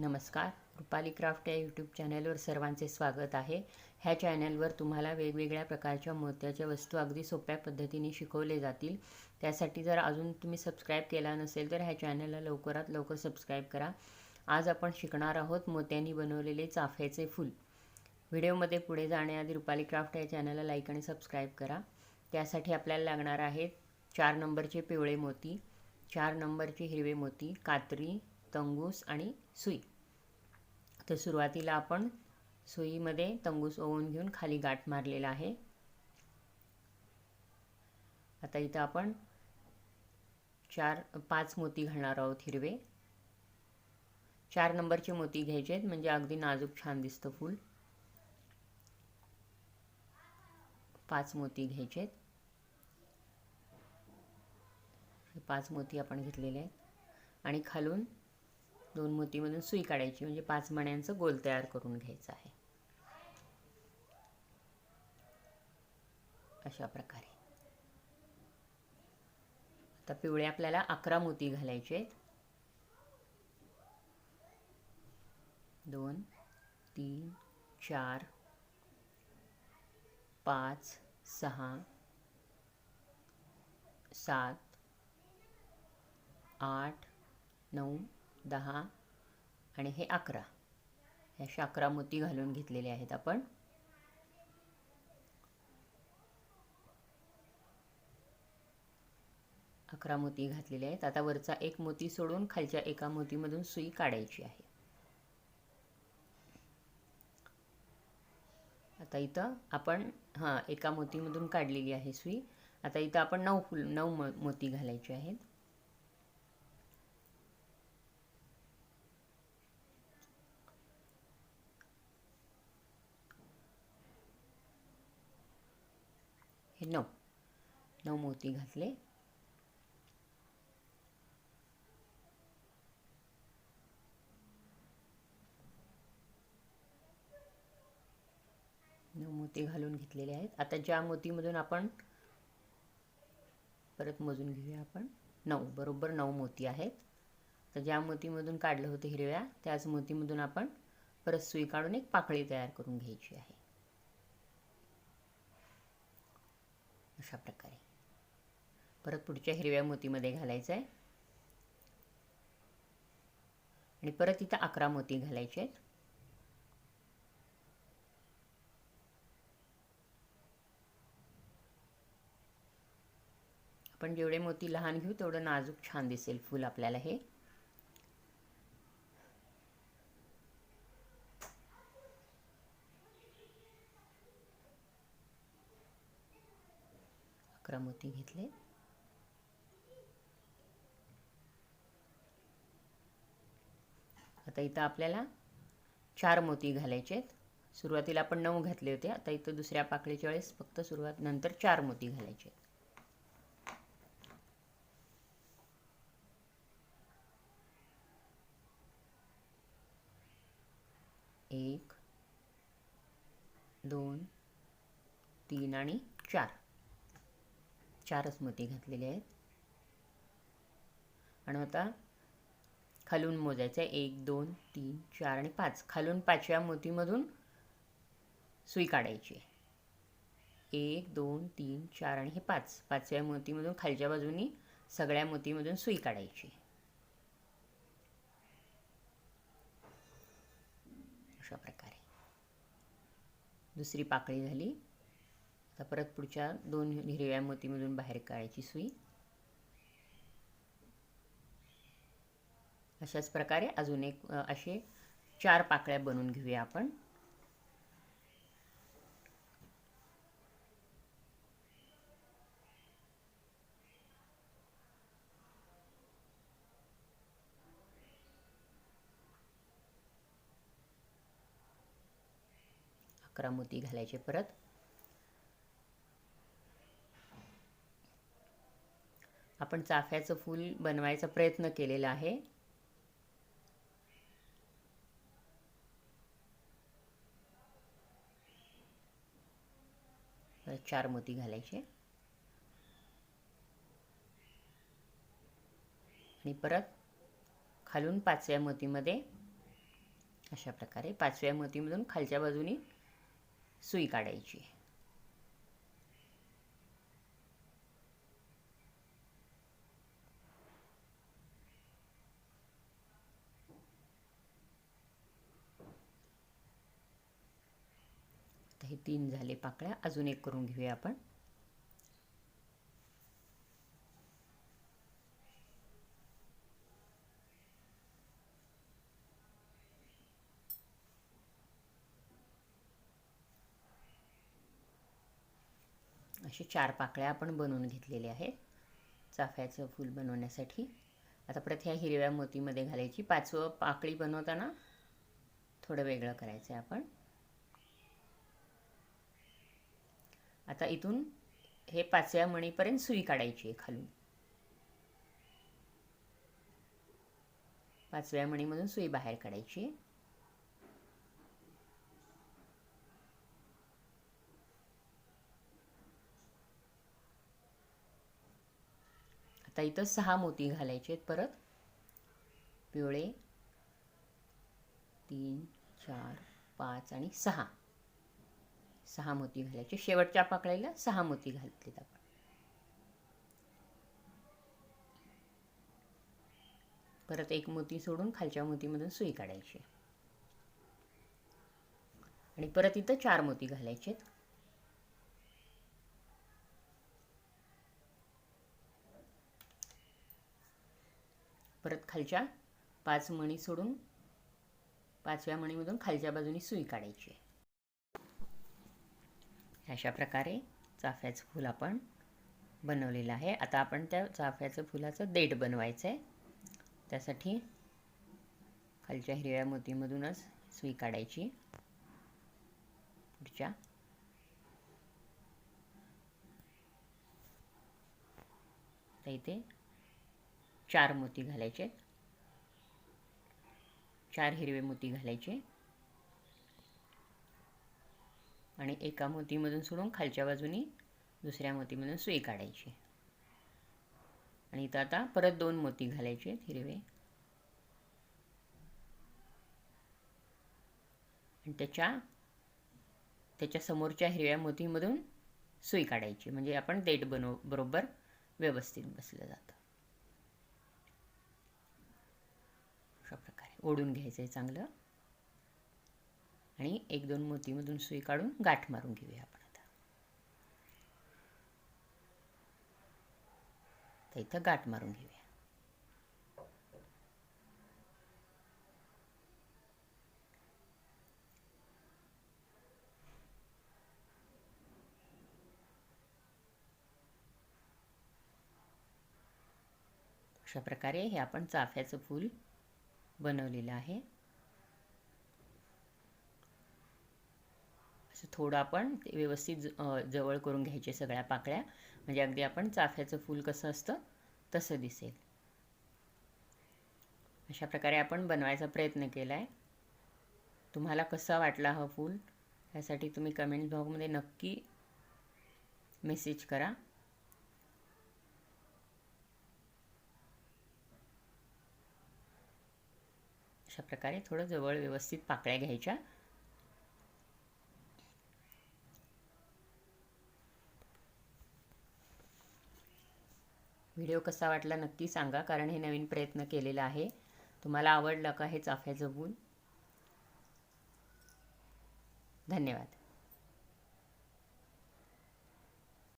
नमस्कार. रुपाली क्राफ्ट या यूट्यूब चॅनलवर सर्वांचे स्वागत आहे. ह्या चॅनलवर तुम्हाला वेगवेगळ्या प्रकारच्या मोत्याच्या वस्तू अगदी सोप्या पद्धतीने शिकवले जातील. त्यासाठी जर अजून तुम्ही सबस्क्राईब केला नसेल तर ह्या चॅनलला लवकरात लवकर सबस्क्राईब करा. आज आपण शिकणार आहोत मोत्यांनी बनवलेले चाफ्याचे फूल. व्हिडिओमध्ये पुढे जाण्याआधी रुपाली क्राफ्ट या चॅनलला लाईक आणि सबस्क्राईब करा. त्यासाठी आपल्याला लागणार आहेत चार नंबरचे पिवळे मोती चार नंबरचे हिरवे मोती कात्री तंगूस आणि सुई. तर सुरुवातीला आपण सुईमध्ये तंगूस ओवून घेऊन खाली गाठ मारलेला आहे. आता इथं आपण चार पाच मोती घालणार आहोत हिरवे. चार नंबरचे मोती घ्यायचे आहेत म्हणजे अगदी नाजूक छान दिसतं फूल. पाच मोती घ्यायचे आहेत. पाच मोती आपण घेतलेले आहेत. आणि खालून दोन मोतीमधून सुई काढायची म्हणजे पाच मण्यांचं गोल तयार करून घ्यायचं आहे. अशा प्रकारे. आता पिवळे आपल्याला अकरा मोती घालायचे आहेत. दोन तीन चार पाच सहा सात आठ नऊ दहा आणि हे अकरा. हे अशा अकरा मोती घालून घेतलेले आहेत आपण. अकरा मोती घातलेले आहेत. आता वरचा एक मोती सोडून खालच्या एका मोतीमधून सुई काढायची आहे. आता इथं आपण हां एका मोतीमधून काढलेली आहे सुई. आता इथं आपण नऊ फुल नऊ मोती घालायचे आहेत. नऊ. नऊ मोती घातले. नऊ मोती घालून घेतलेले आहेत. आता ज्या मोतीमधून आपण परत मोजून घेऊया आपण. नऊ बरोबर नऊ मोती आहेत. तर ज्या मोतीमधून काढलं होतं हिरव्या त्याच मोतीमधून आपण परत सुई काढून एक पाकळी तयार करून घ्यायची आहे. अशा प्रकारे. परत पुढच्या हिरव्या मोतीमध्ये घालायचं आहे. आणि परत इथं अकरा मोती घालायचे आहेत. आपण जेवढे मोती लहान घेऊ तेवढं नाजूक छान दिसेल फूल आपल्याला हे. अकरा मोती घेतले. आता इथं आपल्याला चार मोती घालायचे आहेत. सुरुवातीला आपण नऊ घातले होते. आता इथं दुसऱ्या पाकळीच्या वेळेस फक्त सुरुवात नंतर चार मोती घालायचे आहेत. एक दोन तीन आणि चार. चारच मोती घातलेले आहेत. आणि आता खालून मोजायचं आहे. एक दोन तीन चार आणि पाच. खालून पाचव्या मोतीमधून सुई काढायची आहे. एक दोन तीन चार आणि हे पाच. पाचव्या मोतीमधून खालच्या बाजूनी सगळ्या मोतीमधून सुई काढायची अशा प्रकारे. दुसरी पाकळी झाली. आता परत पुढच्या दोन हिरव्या मोतीमधून बाहेर काढायची सुई. अशाच प्रकारे अजून एक असे चार पाकळ्या बनवून घेऊया आपण. अकरा मोती घालायचे परत. आपण चाफ्याचं फूल बनवायचा प्रयत्न केलेला आहे. चार मोती घालायचे. आणि परत खालून पाचव्या मोतीमध्ये अशा प्रकारे पाचव्या मोतीमधून खालच्या बाजूनी सुई काढायची. हे तीन झाले पाकळ्या. अजून एक करून घेऊया आपण. असे चार पाकळ्या आपण बनवून घेतलेल्या आहेत. चाफ्याचं फूल बनवण्यासाठी. आता परत ह्या हिरव्या मोतीमध्ये घालायची. पाचवं पाकळी बनवताना थोडं वेगळं करायचं आहे आपण. आता इथून हे पाचव्या मणीपर्यंत सुई काढायची आहे खालून. पाचव्या मणीमधून सुई बाहेर काढायची आहे. आता इथं सहा मोती घालायचे आहेत परत. पिवळे तीन चार पाच आणि सहा. सहा मोती घालायचे. शेवटच्या पाकळ्याला सहा मोती घातलेत आपण. परत एक मोती सोडून खालच्या मोतीमधून सुई काढायची. आणि परत इथं चार मोती घालायचे परत खालच्या पाच मणी सोडून पाचव्या मणीमधून खालच्या बाजूनी सुई काढायची. अशा प्रकारे चाफ्याचं फूल आपण बनवलेलं आहे. आता आपण त्या चाफ्याचं फुलाचं देठ बनवायचं आहे त्यासाठी खालच्या हिरव्या मोतीमधूनच सुई काढायची. पुढच्या. तर इथे चार मोती घालायचे. चार हिरवे मोती घालायचे. आणि एका मोतीमधून सोडून खालच्या बाजूनी दुसऱ्या मोतीमधून सुई काढायची. आणि इथं आता परत दोन मोती घालायचे हिरवे. आणि त्याच्या त्याच्या समोरच्या हिरव्या मोतीमधून सुई काढायची. म्हणजे आपण देठ बनव बरोबर व्यवस्थित बसलं जातं. अशा प्रकारे. ओढून घ्यायचं आहे चांगलं. आणि एक दोन मोतीमधून सुई काढून गाठ मारून घेऊया आपण आता. तर इथं गाठ मारून घेऊया. अशा प्रकारे हे आपण चाफ्याचं फूल बनवलेलं आहे. थोडं आपण ते व्यवस्थित जवळ करून घ्यायचे सगळ्या पाकळ्या. म्हणजे अगदी आपण चाफ्याचं फूल कसं असतं तसं दिसेल. अशा प्रकारे आपण बनवायचा प्रयत्न केला आहे तुम्हाला कसा वाटला हा फूल? यासाठी तुम्ही कमेंट बॉक्समध्ये नक्की मेसेज करा. अशा प्रकारे थोडं जवळ व्यवस्थित पाकळ्या घ्यायच्या. व्हिडिओ कसा वाटला नक्की सांगा कारण हे नवीन प्रयत्न केलेला आहे. तुम्हाला आवडलं का हे चाफ्याचं बूल धन्यवाद.